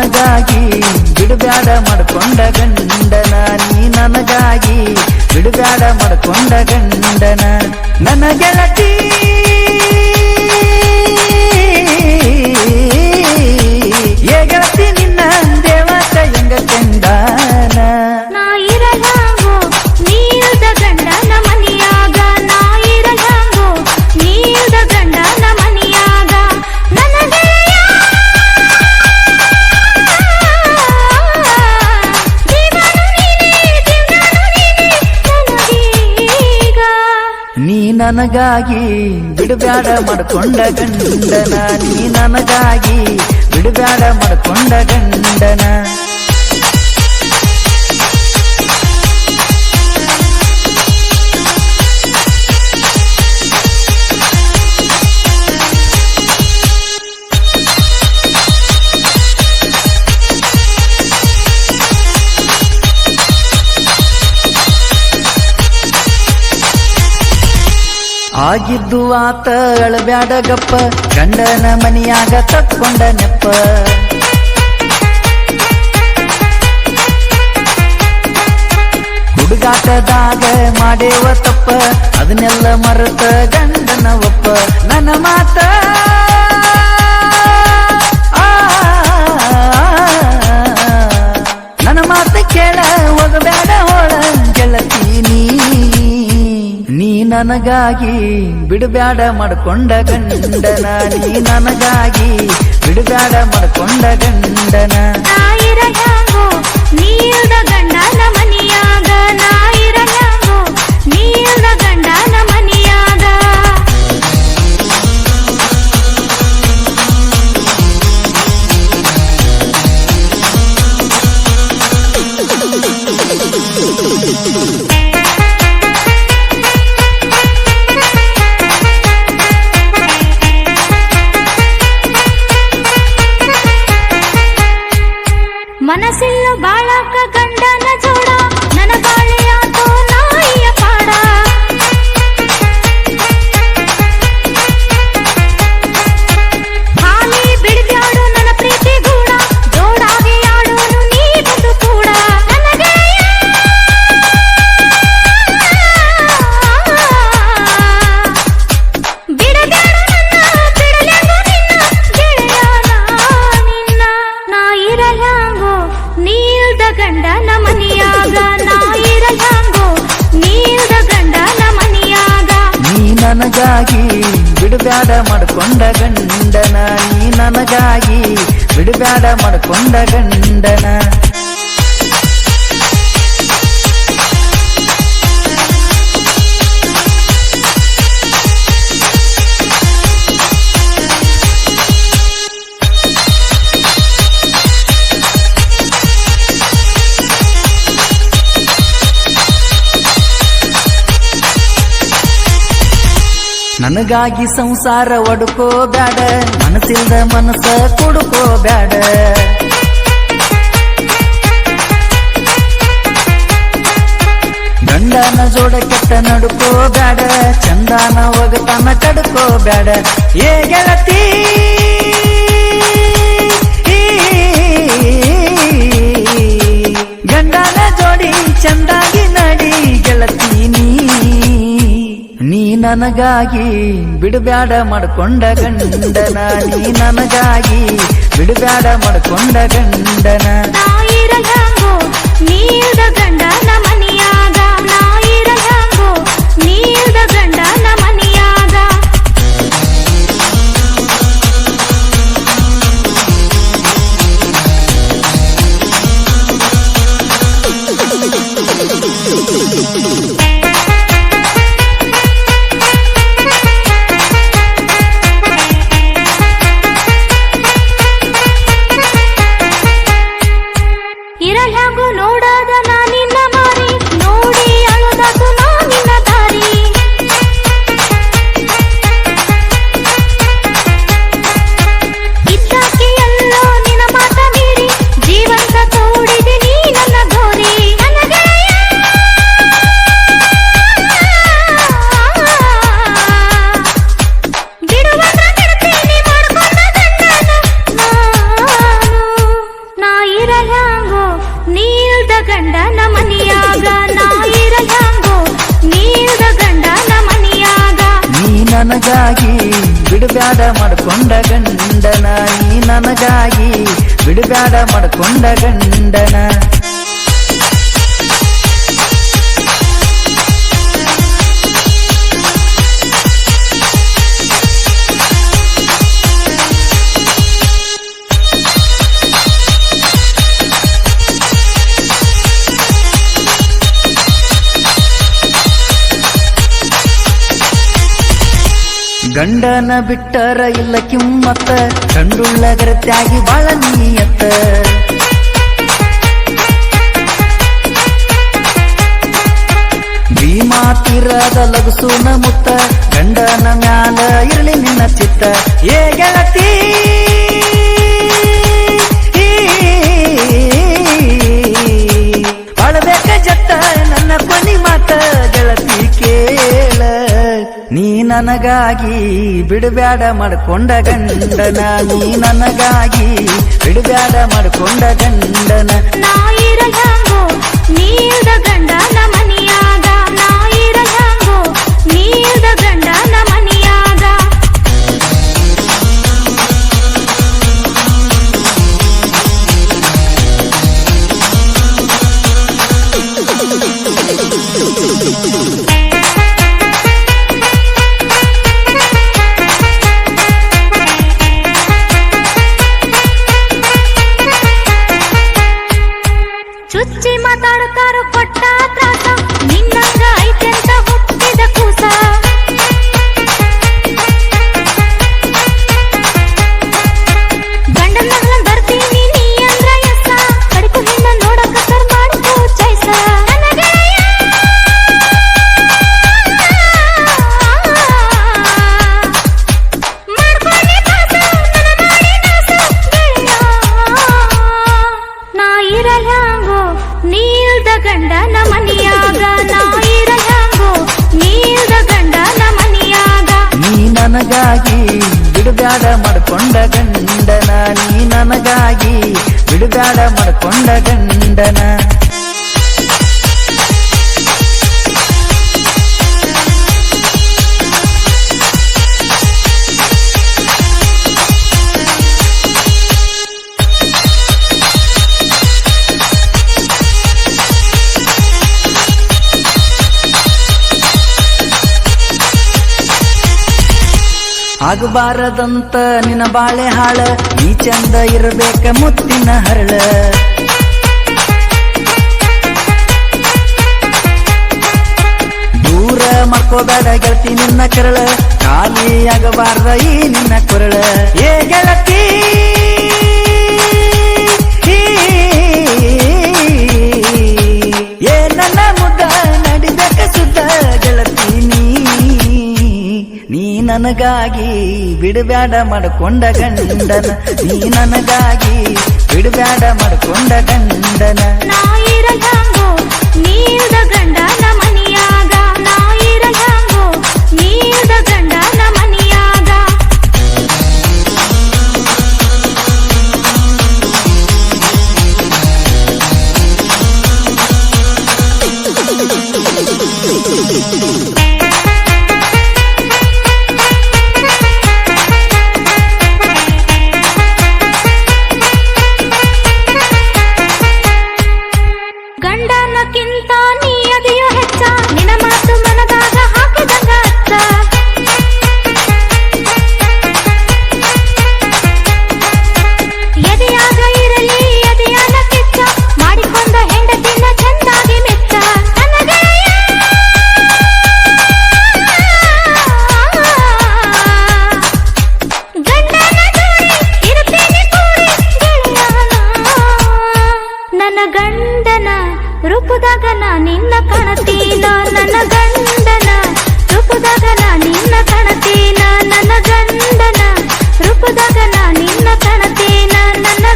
ನನಗಾಗಿ ಬಿಡುಬ್ಯಾಡ ಮಾಡ್ಕೊಂಡ ಗಂಡನ ನೀ ನನಗಾಗಿ ಬಿಡುಬ್ಯಾಡ ಮಾಡ್ಕೊಂಡ ಗಂಡನ. ನನ್ನ ಗೆಳತಿ. ಏ ನನಗಾಗಿ ಬಿಡುಬ್ಯಾಡ ಮಾಡ್ಕೊಂಡ ಗಂಡನ ನೀ ನನಗಾಗಿ ಬಿಡುಬ್ಯಾಡ ಮಾಡ್ಕೊಂಡ ಗಂಡನ. ಆಗಿದ್ದು ಆತ ಅಳಬ್ಯಾಡ ಗಪ್ಪ ಗಂಡನ ಮನಿಯಾಗ ತಕ್ಕೊಂಡ ನೆಪ್ಪ. ಹುಡುಗಾಟದಾಗ ಮಾಡೇವ ತಪ್ಪ, ಅದನ್ನೆಲ್ಲ ಮರೆತ ಗಂಡನ ಒಪ್ಪ. ನನ್ನ ಮಾತ ನನಗಾಗಿ ಬಿಡುಬ್ಯಾಡ ಮಾಡ್ಕೊಂಡ ಗಂಡನ ನೀ ನನಗಾಗಿ ಬಿಡುಬ್ಯಾಡ ಮಾಡ್ಕೊಂಡ ಗಂಡನ. ಮಾಡ್ಕೊಂಡ ಗಂಡನ ನೀ ನನಗಾಗಿ ಬಿಡಬೇಡ ಮಾಡ್ಕೊಂಡ ಗಂಡನ. ನನಗಾಗಿ ಸಂಸಾರ ಒಡ್ಕೋ ಬ್ಯಾಡ ಮನಸ್ಸಿಲ್ದ ಮನಸ್ಸ ಕೊಡುಕೋ ಬ್ಯಾಡ ಗಂಡನ ಜೋಡ ಕೆಟ್ಟ ನಡುಕೋ ಬ್ಯಾಡ ಚಂದಾನ ಒಗತನ ಕಡುಕೋ ಬ್ಯಾಡ ಏ ಗೆಳತಿ, ಗಂಡನ ಜೋಡಿ ಚಂದಾಗಿ ನಡಿ ಗೆಳತಿ. ನನಗಾಗಿ ಬಿಡುಬ್ಯಾಡ ಮಾಡ್ಕೊಂಡ ಗಂಡನ ನೀ ನನಗಾಗಿ ಬಿಡುಬ್ಯಾಡ ಮಾಡ್ಕೊಂಡ ಗಂಡನ. ನೀ ಇರಲ್ಯಾಂಗೋ ನೀಲ್ದ ಗಂಡನ ಮಾಡ್ಕೊಂಡ ಗಂಡನ ನೀ ನನಗಾಗಿ ಬಿಡಬ್ಯಾಡ ಮಾಡ್ಕೊಂಡ ಗಂಡನ. ಗಂಡನ ಬಿಟ್ಟರ ಇಲ್ಲ ಕಿಮ್ಮತ್ತ ಕಂಡುಳ್ಳ ಗರತ್ಯಾಗಿ ಬಾಳ ನೀಯತ್ತ ಭೀಮಾ ತೀರದ ಲಗಸೂನ ಮುತ್ತ ಗಂಡನ ಮ್ಯಾಲ ಇರಲಿ ನಿನ್ನ ಚಿತ್ತ ಏ ಗೆಳತಿ ನನಗಾಗಿ ಬಿಡಬ್ಯಾಡ ಮಾಡ್ಕೊಂಡ ಗಂಡನ ನೀ ನನಗಾಗಿ ಬಿಡಬ್ಯಾಡ ಮಾಡ್ಕೊಂಡ ಗಂಡನ. ನೀದ ಗಂಡನ ಮನಿಯಾಗ ನಾ ಇರಲ್ಯಾಂಗೋ ಆಗಬಾರದಂತ ನಿನ್ನ ಬಾಳೆ ಹಾಳ. ನೀ ಚಂದ ಇರಬೇಕ ಮುತ್ತಿನ ಹರಳ. ದೂರ ಮಾಡ್ಕೋಬೇಡ ಗೆಳತಿ ನಿನ್ನ ಕರಳ. ಖಾಲಿ ಆಗಬಾರ್ದ ಈ ನಿನ್ನ ಕೊರಳ. ಏ ಗೆಳತಿ ಏ ನನ್ನ ಗೆಳತಿ ನೀ ನನಗಾಗಿ ಬಿಡಬ್ಯಾಡ ಮಾಡ್ಕೊಂಡ ಗಂಡನ ನೀ ನನಗಾಗಿ ಬಿಡಬ್ಯಾಡ ಮಾಡ್ಕೊಂಡ ಗಂಡನ. ಗಂಡನ ರೂಪದಾಗನ ನಿನ್ನ ಕಾಣತೀನ? ನನ್ನ ಗಂಡನ ರೂಪದಾಗನ ನಿನ್ನ ಕಾಣತೀನ? ನನ್ನ ಗಂಡನ ರೂಪದಾಗನ ನಿನ್ನ ಕಾಣತೀನ? ನನ್ನ